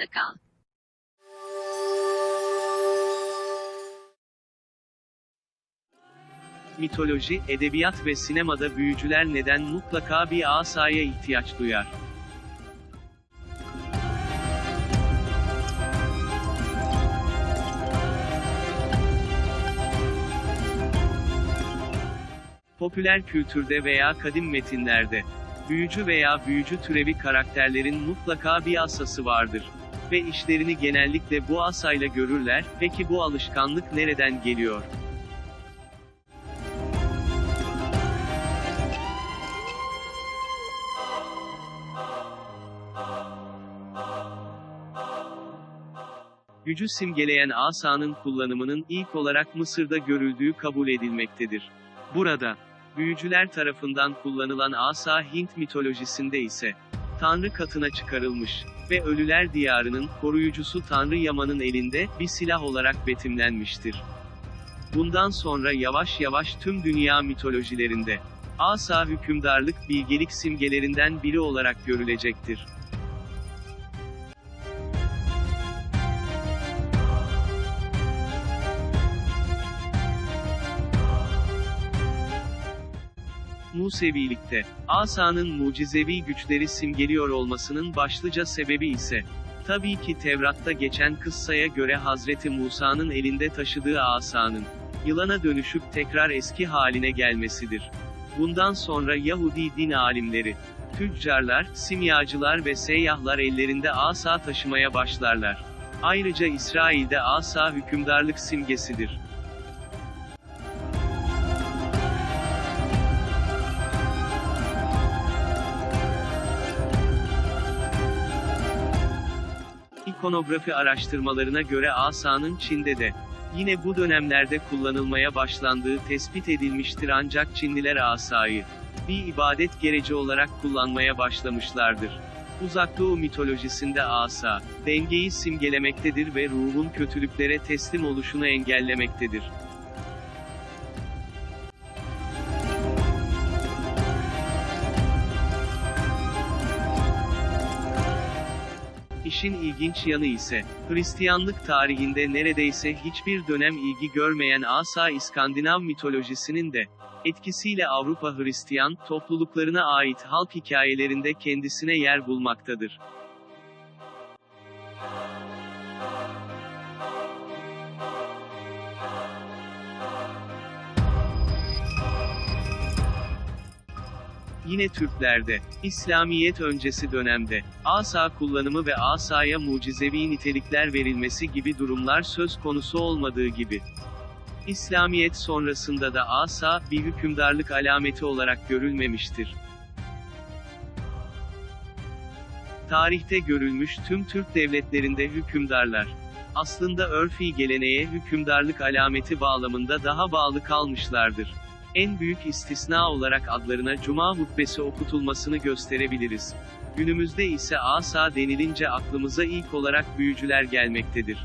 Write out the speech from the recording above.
Orada kal. Mitoloji, edebiyat ve sinemada büyücüler neden mutlaka bir asaya ihtiyaç duyar? Popüler kültürde veya kadim metinlerde, büyücü veya büyücü türevi karakterlerin mutlaka bir asası vardır. Ve işlerini genellikle bu asayla görürler, peki bu alışkanlık nereden geliyor? Gücü simgeleyen asanın kullanımının ilk olarak Mısır'da görüldüğü kabul edilmektedir. Burada, büyücüler tarafından kullanılan asa Hint mitolojisinde ise, Tanrı katına çıkarılmış ve Ölüler Diyarı'nın koruyucusu Tanrı Yaman'ın elinde bir silah olarak betimlenmiştir. Bundan sonra yavaş yavaş tüm dünya mitolojilerinde, asa hükümdarlık bilgelik simgelerinden biri olarak görülecektir. Musevilikte, asanın mucizevi güçleri simgeliyor olmasının başlıca sebebi ise, tabii ki Tevrat'ta geçen kıssaya göre Hazreti Musa'nın elinde taşıdığı asanın, yılana dönüşüp tekrar eski haline gelmesidir. Bundan sonra Yahudi din alimleri, tüccarlar, simyacılar ve seyyahlar ellerinde asa taşımaya başlarlar. Ayrıca İsrail'de asa hükümdarlık simgesidir. İkonografi araştırmalarına göre asanın Çin'de de, yine bu dönemlerde kullanılmaya başlandığı tespit edilmiştir ancak Çinliler asayı, bir ibadet gereci olarak kullanmaya başlamışlardır. Uzak Doğu mitolojisinde asa, dengeyi simgelemektedir ve ruhun kötülüklere teslim oluşunu engellemektedir. İşin ilginç yanı ise, Hristiyanlık tarihinde neredeyse hiçbir dönem ilgi görmeyen asa İskandinav mitolojisinin de, etkisiyle Avrupa Hristiyan topluluklarına ait halk hikayelerinde kendisine yer bulmaktadır. Yine Türklerde, İslamiyet öncesi dönemde, asa kullanımı ve asaya mucizevi nitelikler verilmesi gibi durumlar söz konusu olmadığı gibi. İslamiyet sonrasında da asa, bir hükümdarlık alameti olarak görülmemiştir. Tarihte görülmüş tüm Türk devletlerinde hükümdarlar, aslında örfi geleneğe hükümdarlık alameti bağlamında daha bağlı kalmışlardır. En büyük istisna olarak adlarına cuma hutbesi okutulmasını gösterebiliriz. Günümüzde ise asa denilince aklımıza ilk olarak büyücüler gelmektedir.